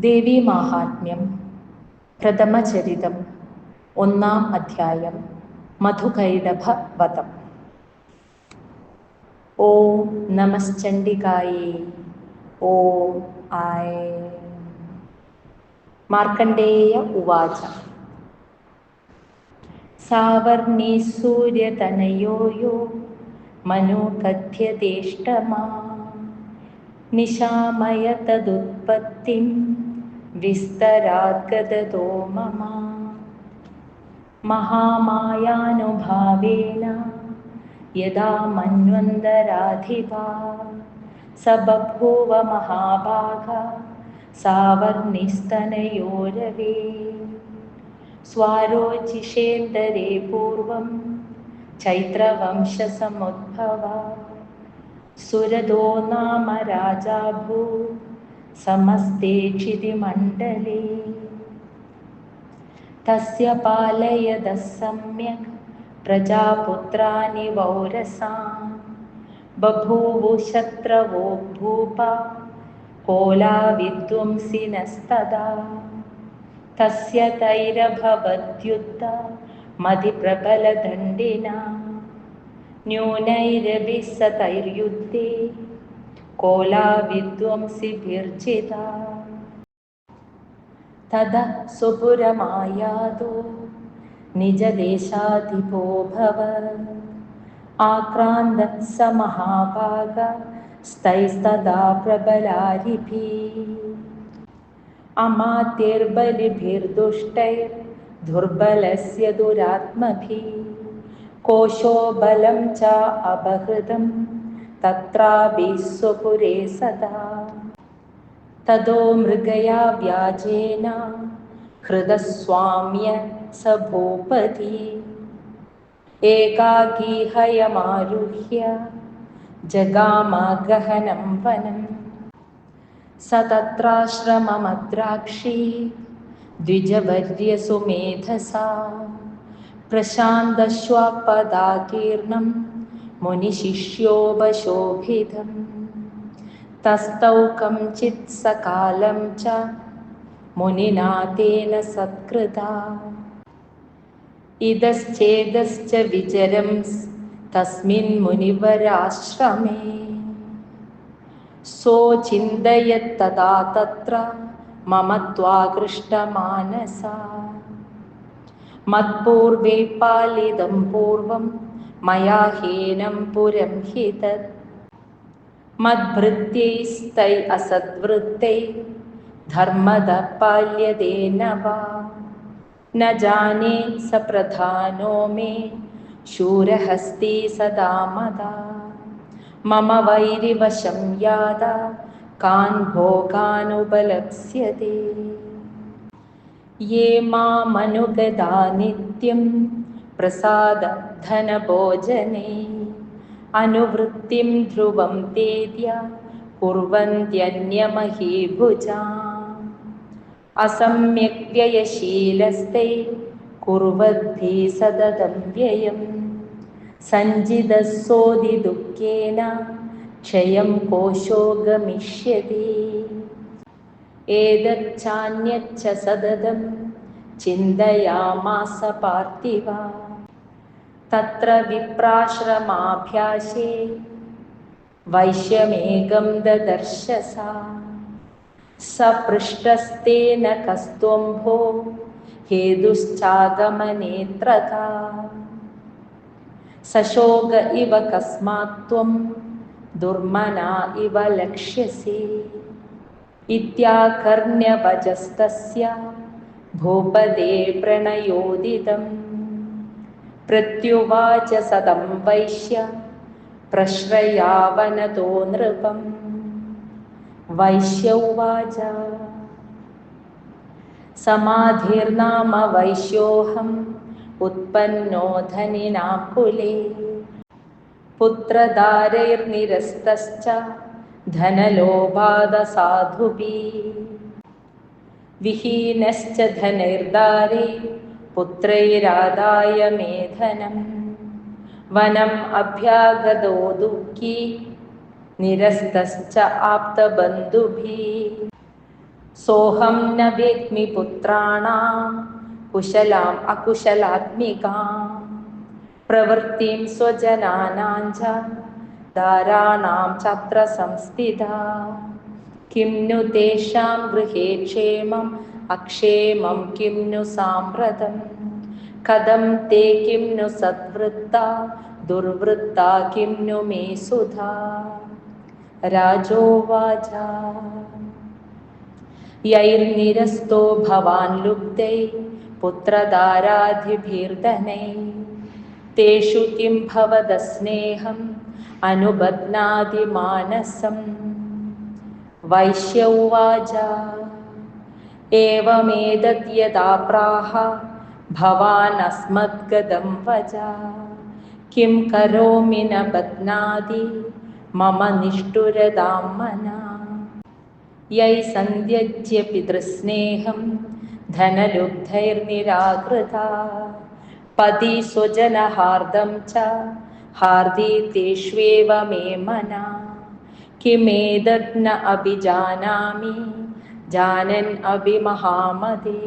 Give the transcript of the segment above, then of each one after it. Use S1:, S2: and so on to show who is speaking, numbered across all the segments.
S1: ദേവീമാഹാത്മ്യം പ്രഥമചരിതം ഒന്നാം അധ്യായം. മധുകൈടഭവതം ഓം നമശ്ചണ്ഡികായേ. ഓം ആയ. മാർക്കണ്ഡേയ ഉവാച. സാവർണി സൂര്യതനയോ യോ മനോ കഥ്യതേഷ്ടമാ നിശാമയ തദുത്പത്തിം विस्तराद्गदतो मम महामायानुभावेन यदा मन्वन्तराधिपा स बभूव महाभागा सावर्णिस्तनयोरवे स्वारोचिषेन्दरे पूर्वं चैत्रवंशसमुद्भवा सुरदो नाम राजाभू समस्ते क्षितिमण्डले तस्य पालयदः सम्यक् प्रजापुत्राणि वौरसां बभूवु शत्रवो भूपा कोलाविद्वंसिनस्तदा तस्य तैरभवद्युद्ध मधिप्रबलदण्डिना। न्यूनैरभिः स तैर्युद्धे कोलाविद्वंसिभिर्जिता तदा सुपुरमायादो निजदेशाधिपो भव आक्रान्तः स महाभागस्तैस्तदा प्रबलारिभिः अमात्यैर्बलिभिर्दुष्टैर्दुर्बलस्य दुरात्मभिः कोशो बलं च अपहृतं तत्राभिः स्वपुरे सदा ततो मृगया व्याजेन हृदस्वाम्य स भूपति एकाकी हयमारुह्य जगामगहनं वनं स तत्राश्रममद्राक्षी द्विजवर्यसुमेधसा प्रशान्तश्वापदाकीर्णं मुनिशिष्योपशोभितम्। तस्थौ कञ्चित् सकालं च मुनिना तेन सत्कृता। इदश्चेदश्च विचरं तस्मिन् मुनिवराश्रमे। सोचिन्तयत्तदा तत्र मम त्वाकृष्टमानसा। मत्पूर्वे पालितं पूर्वं मया हीनं पुरं हि तत्। मद्भृत्यैस्तै असद्वृत्तै धर्मदः पाल्यते न वा। न जाने स प्रधानो मे शूरहस्ती सदा मदा। मम वैरिवशं यादा कान् भोगानुपलप्स्यते। ये मामनुगदा नित्यं प्रसादधनभोजने अनुवृत्तिं ध्रुवं तेद्य कुर्वन्त्यन्यमहीभुजाम् असम्यक्व्ययशीलस्ते कुर्वद्भिः सततं व्ययं सञ्जिदस्सोदिदुःखेन क्षयं कोशो गमिष्यति एतच्चान्यच्च सततं चिन्तयामास पार्थिवा तत्र विप्राश्रमाभ्यासे वैश्यमेकं ददर्शसा। स पृष्टस्तेन कस्त्वम्भो हेतुश्चागमनेत्रता सशोक इव कस्मात् त्वं दुर्मना इव लक्ष्यसे। इत्याकर्ण्यवचस्तस्य भूपदे प्रणयोदितम् प्रत्युवाच सदं वैश्य प्रश्रयावनतो नृपम्। वैश्य उवाच। समाधिर्नाम वैश्योऽहम् उत्पन्नो धनिनां कुले पुत्रदारैर्निरस्तश्च धनलोभादसाधुभिः। विहीनश्च धनैर्दारे पुत्रैरादाय मेधनं वनम् अभ्यागतो दुःखी, निरस्तश्च आप्तबन्धुभिः। सोऽहं न वेद्मि पुत्राणां, कुशलाम् अकुशलात्मिकां प्रवृत्तिं स्वजनानां च, दाराणां चात्र संस्थिता किं नु तेषां गृहे क्षेमम् अक्षेमं किं नु साम्प्रतम् कथं ते किं नु सद्वृत्ता? दुर्वृत्ता किं नु मे सुधा? राजोवाच। यैर्निरस्तो भवान् लुब्धै पुत्रदाराधिभिर्धनै। तेषु किं भवदस्नेहम् अनुबध्नादिमानसं वैश्य उवाच। एवमेतद्यदा प्राह भवान् अस्मद्गदं वच किं करोमि न बध्नादि मम निष्ठुरदां मना। यै सन्त्यज्य पितृस्नेहं धनलुब्धैर्निराकृता। पति स्वजनहार्दं च हार्दितेष्वेव मे मना। किमेतत् न अभिजानामि ജാനൻ അഭിമഹാമതി.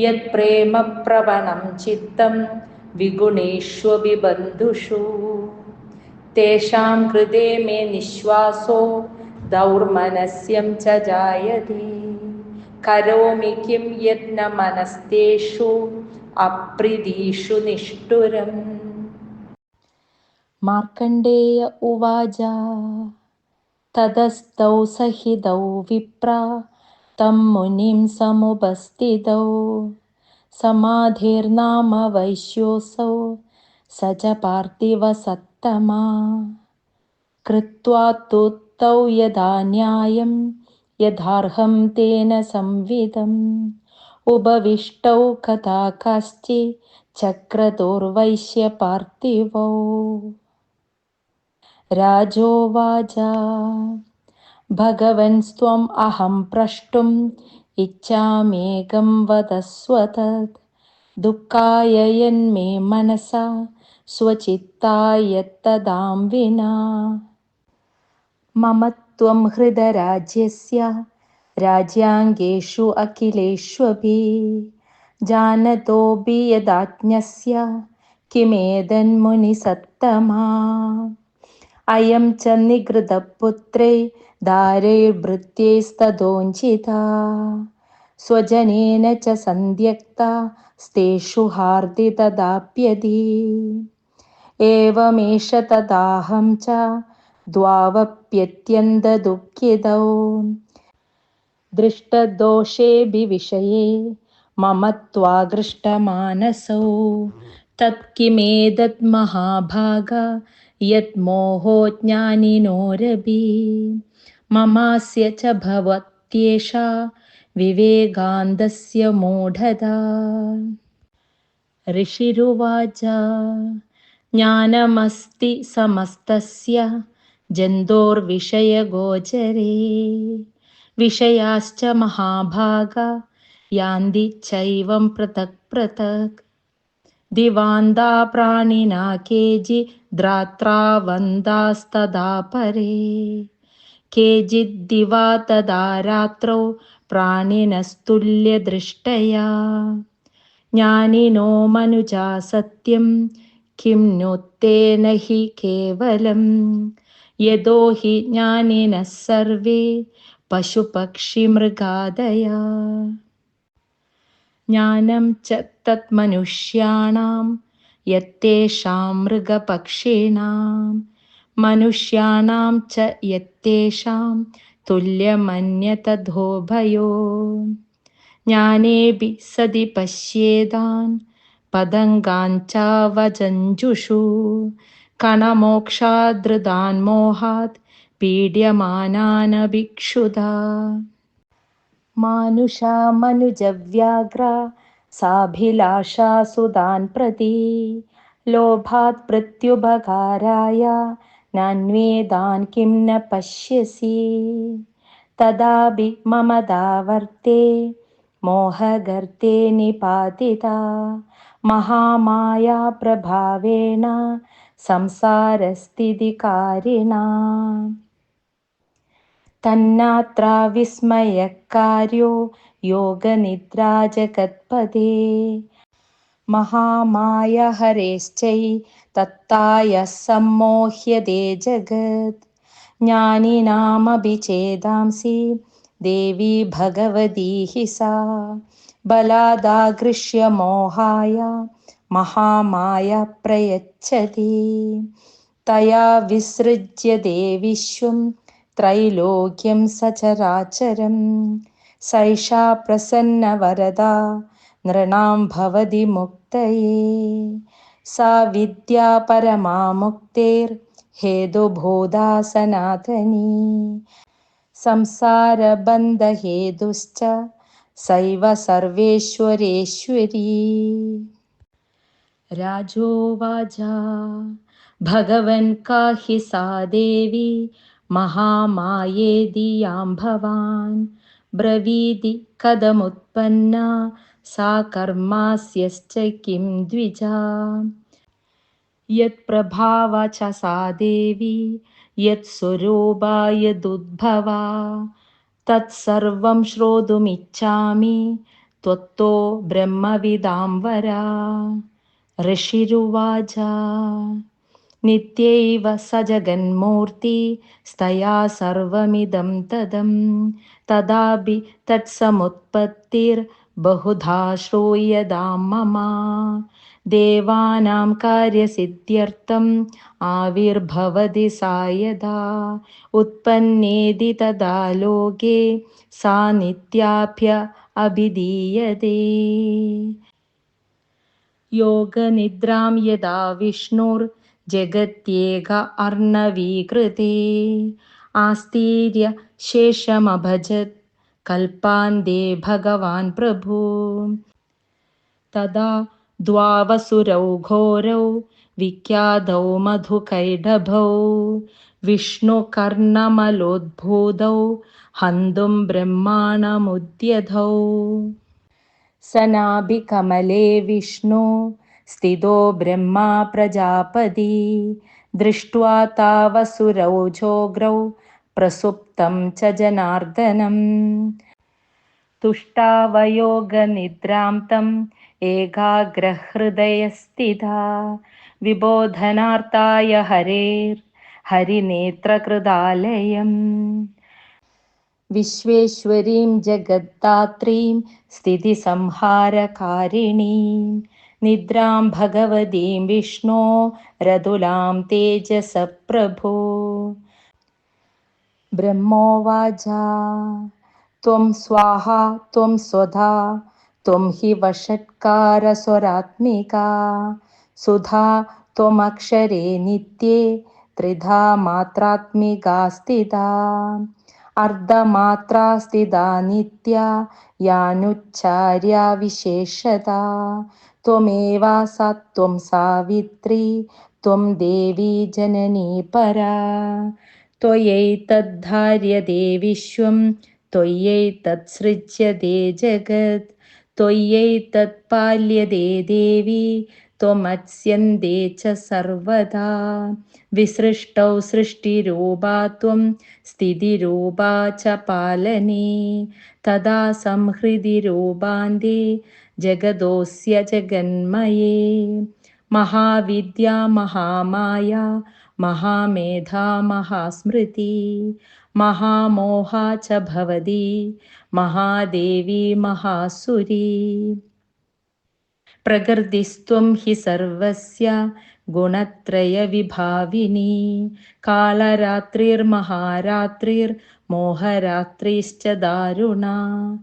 S1: യത് പ്രേമപ്രവണം ചിത്തം വിഗുണേഷ്വപി ബന്ധുഷു തേഷാം കൃതേ മേ നിശ്വാസോ ദൗർമനസ്യം ച ജായതി. കരോമി കിം യത്ന മനസ്തേഷു അപ്രീതീഷു നിഷ്ഠുരം. മാർക്കണ്ഡേയ ഉവാച. തതസ്തൗ സഹിതൗ വിപ്ര. तं मुनिं समुपस्थितौ। समाधिर्नाम वैश्योऽसौ। स च पार्थिवसत्तमा कृत्वा तु तौ यदा न्यायं यथार्हं तेन संविदम्। उपविष्टौ कथा काश्चिच्चक्रतुर्वैश्यपार्थिवौ राजोवाच भगवन्स्त्वम् अहं प्रष्टुम् इच्छामेकं वदस्व तत् दुःखाय यन्मे मनसा स्वचित्ताय तदां विना। मम त्वं हृदराज्यस्य राज्याङ्गेषु अखिलेष्वपि। जानतोऽपि यदाज्ञस्य किमेदन्मुनिसत्तमा। अयं च निगृतपुत्रे दारैर्भृत्यैस्तदोञ्चिता स्वजनेन च सन्ध्यक्ता स्तेषु हार्दितदाप्यति एवमेष तदाहं च द्वावप्यत्यन्तदुःखितौ। दृष्टदोषेऽभिविषये मम त्वागृष्टमानसौ तत्किमेतत् महाभाग यत्मोहो ज्ञानिनोरपि ममास्य च भवत्येषा विवेगान्तस्य मूढता ऋषिरुवाच ज्ञानमस्ति समस्तस्य जन्तोर्विषयगोचरे विषयाश्च महाभागा यान्ति चैवं पृथक् पृथक्। दिवान्दा प्राणिना केचिद्रात्रावन्दास्तदा परे केचिद्दिवा तदा रात्रौ प्राणिनस्तुल्यदृष्टया। ज्ञानिनो मनुजा सत्यं किं नुत्तेन हि केवलम् यतो हि ज्ञानिनः सर्वे पशुपक्षिमृगादया। ज्ञानं च तत्मनुष्याणां यत्तेषां मृगपक्षीणां मनुष्याणां च यत्तेषां तुल्यमन्यतधोभयो। ज्ञानेऽपि सति पश्येदान् पदङ्गाञ्चावजञ्जुषु। कणमोक्षादृदान्मोहात् मनुजव्याघ्रा साभिलाषा सुदान् प्रति। लोभात् प्रत्युपकाराय नान्वेदान् किं न पश्यसि? तदापि मम दावर्ते मोहगर्ते निपातिता महामाया प्रभावेण संसारस्थितिकारिणा। तन्नात्रा विस्मयकार्यो योगनिद्रा जगत्पदे महामायहरेश्चै तत्तायः सम्मोह्यते जगत्। ज्ञानिनामभिचेदांसि देवी हि सा। बलादागृह्य मोहाय महामाया प्रयच्छति। तया विसृज्य देविश्वं त्रैलोक्यं सचराचरं सैषा प्रसन्नवरदा नृणां भवति मुक्तये सा विद्या परमा मुक्तेर्हेतुभूता सनातनी संसारबन्धहेतुश्च सैव सर्वेश्वरेश्वरी। राजोवाजा भगवन् का हि सा देवी महामायेदियां भवान् ब्रवीदि कथमुत्पन्ना सा कर्मास्यश्च किं द्विजा। यत्प्रभाव च सा देवी यत्स्वरूपा यदुद्भवा तत्सर्वं श्रोतुमिच्छामि त्वत्तो ब्रह्मविदां वरा। ऋषिरुवाच। नित्यैव स जगन्मूर्ति स्तया सर्वमिदं तदं तदापि तत्समुत्पत्तिर्बहुधा श्रूयतां मम। देवानां कार्यसिद्ध्यर्थम् आविर्भवति सा यदा। उत्पन्नेदि तदा लोके सा नित्याभ्य अभिधीयते। योगनिद्रां यदा विष्णुर्जगत्येक अर्णवीकृते आस्तीर्य शेषमभजत्। कल्पान्ते भगवान् प्रभु। तदा द्वावसुरौ घोरौ विख्यातौ मधुकैडभौ विष्णुकर्णमलोद्भूतौ हन्तुं ब्रह्माणमुद्यधौ। सनाभिकमले विष्णु स्थितो ब्रह्मा प्रजापदी। दृष्ट्वा तावसुरौ जोग्रौ प्रसुप्तं च जनार्दनम्। तुष्टावयोगनिद्रां तम् एकाग्रहृदयस्थिता। विबोधनार्ताय हरेर्हरिनेत्रकृदालयम् विश्वेश्वरीं जगद्धात्रीं स्थितिसंहारकारिणीं। निद्रां भगवतीं विष्णो रदुलां तेजसप्रभो ब्रह्मोवाचा त्वं स्वाहा त्वं स्वधा त्वं हि वषट्कारस्वरात्मिका सुधा त्वमक्षरे नित्ये त्रिधा मात्रात्मिका स्थिता अर्धमात्रा स्थिता नित्या यानुच्चार्या विशेषता त्वमेवा सा त्वं सावित्री त्वं देवी जननी परा त्वयैतद्धार्यते विश्वं त्वय्यैतत्सृज्यते जगत् त्वय्यैतत्पाल्यते देवी त्वमत्स्यन्ते च सर्वदा। विसृष्टौ सृष्टिरूपा त्वं स्थितिरूपा च पालने। तदा संहृदिरूपान्ते जगदोऽस्य जगन्मये। महाविद्या महामाया महामेधा महास्मृति महामोहा च भवति महादेवी महासुरी। प्रकृतिस्त्वं हि सर्वस्य गुणत्रयविभाविनी कालरात्रिर्महारात्रिर्मोहरात्रिश्च दारुणा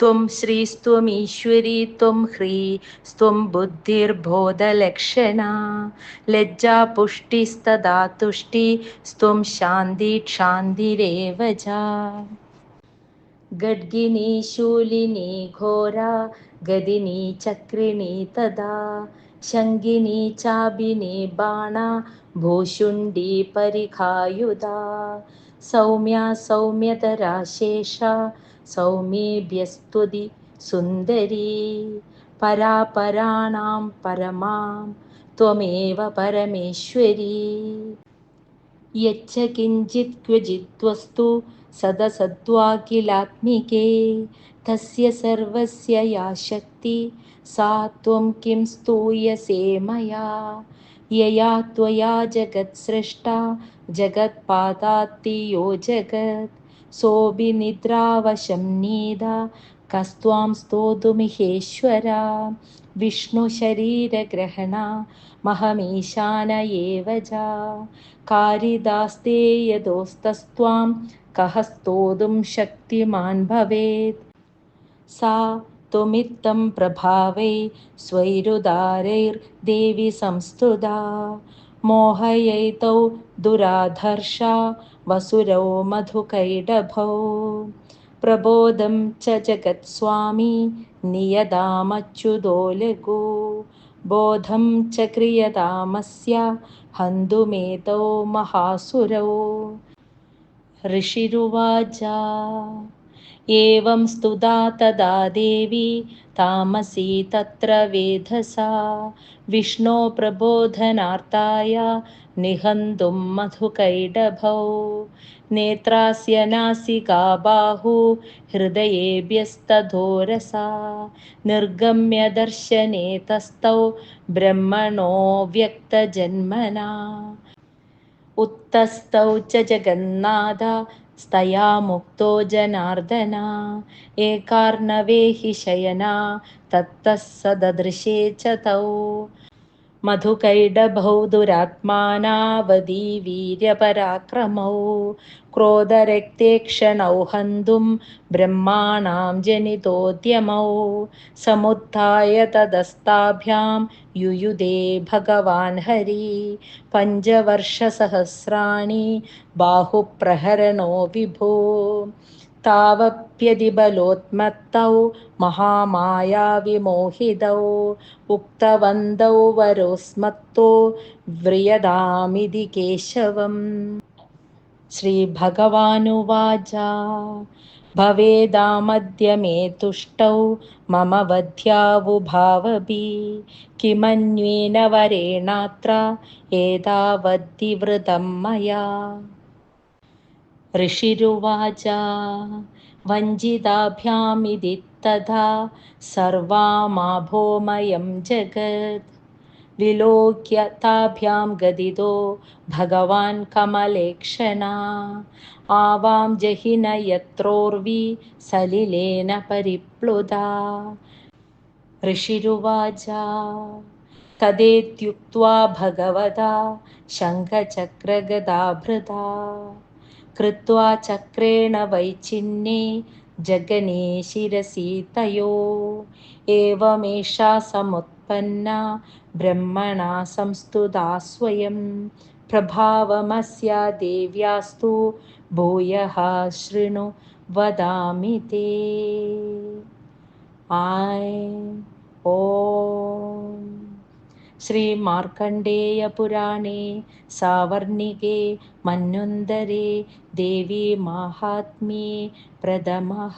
S1: त्वं श्रीस्त्वमीश्वरी त्वं ह्रीस्त्वं बुद्धिर्बोधलक्षणा लज्जा पुष्टिस्तदा तुष्टिस्त्वं शान्तिक्षान्तिरेव च गड्गिनी शूलिनी घोरा गदिनी चक्रिणी तदा शङ्गिनी चाबिनी बाणा भूषुण्डी परिखायुधा सौम्या सौम्यतरा शेषा सौम्येभ्यस्तुति सुन्दरी। परापराणां परमां त्वमेव परमेश्वरी। यच्च किञ्चित् क्वचिद्वस्तु सदसद्वा किलात्मिके तस्य सर्वस्य या शक्ति सा त्वं किं स्तूयसे मया। यया त्वया जगत्सृष्टा जगत्पादात्तियो जगत् सोऽभिनिद्रावशं नीदा कस्त्वां स्तोतुमिहेश्वरा विष्णुशरीरग्रहणा महमीशान एव जा। कारिदास्ते यदोस्तस्त्वां कः स्तोतुं शक्तिमान् भवेत्? सा त्वमित्तं प्रभावै स्वैरुदारैर्देवि संस्तुता मोहयैतौ दुराधर्षा वसुरौ मधुकैडभौ प्रबोधं च जगत्स्वामी नियदामच्युतो लघु बोधं च क्रियतामस्य हन्तुमेतौ महासुरौ। ऋषिरुवाच एवं स्तुता तदा देवी तामसी तत्र वेधसा। विष्णो प्रबोधनार्ताय निहन्तुं मधुकैडभौ। नेत्रास्य नासिका बाहु हृदयेभ्यस्तधोरसा। निर्गम्य दर्शने तस्थौ ब्रह्मणो व्यक्तजन्मना। उत्तस्थौ च जगन्नाथ स्तया मुक्तो जनार्दना। एकार्णवे हि शयना तत्तः स ददृशे च तौ मधुकैडभौ दुरात्मानावदी वीर्यपराक्रमौ क्रोधरक्तेक्षणौ हन्तुं ब्रह्माणां जनितोद्यमौ, समुत्थाय तदस्ताभ्यां युयुधे भगवान् हरि, पञ्चवर्षसहस्राणि बाहुप्रहरणो विभो। तावप्यधिबलोत्मत्तौ महामायाविमोहितौ उक्तवन्तौ वरोस्मत्तो व्रियदामिति केशवम्। श्रीभगवानुवाच। भवेदामद्य मे तुष्टौ मम वध्यावुभावभि किमन्वेन वरेणात्र एतावद्धिवृतं मया ऋषिरुवाच। वञ्चिताभ्यामिति तथा सर्वामाभोमयं जगत्। विलोक्य ताभ्यां गदितो भगवान् कमलेक्षणा। आवां जहिन यत्रोर्वि सलिलेन परिप्लुता ऋषिरुवाच। तदेत्युक्त्वा भगवता शङ्खचक्रगदाभृता कृत्वा चक्रेण वैचिन्ये जगने शिरसि तयो। एवमेषा समुत्पन्ना ब्रह्मणा संस्तुता स्वयं। प्रभावमस्या देव्यास्तु भूयः शृणु वदामि ते। आय ॐ श्रीमार्कण्डेयपुराणे सावर्णिके मन्युन्दरे देवी माहात्म्ये प्रथमः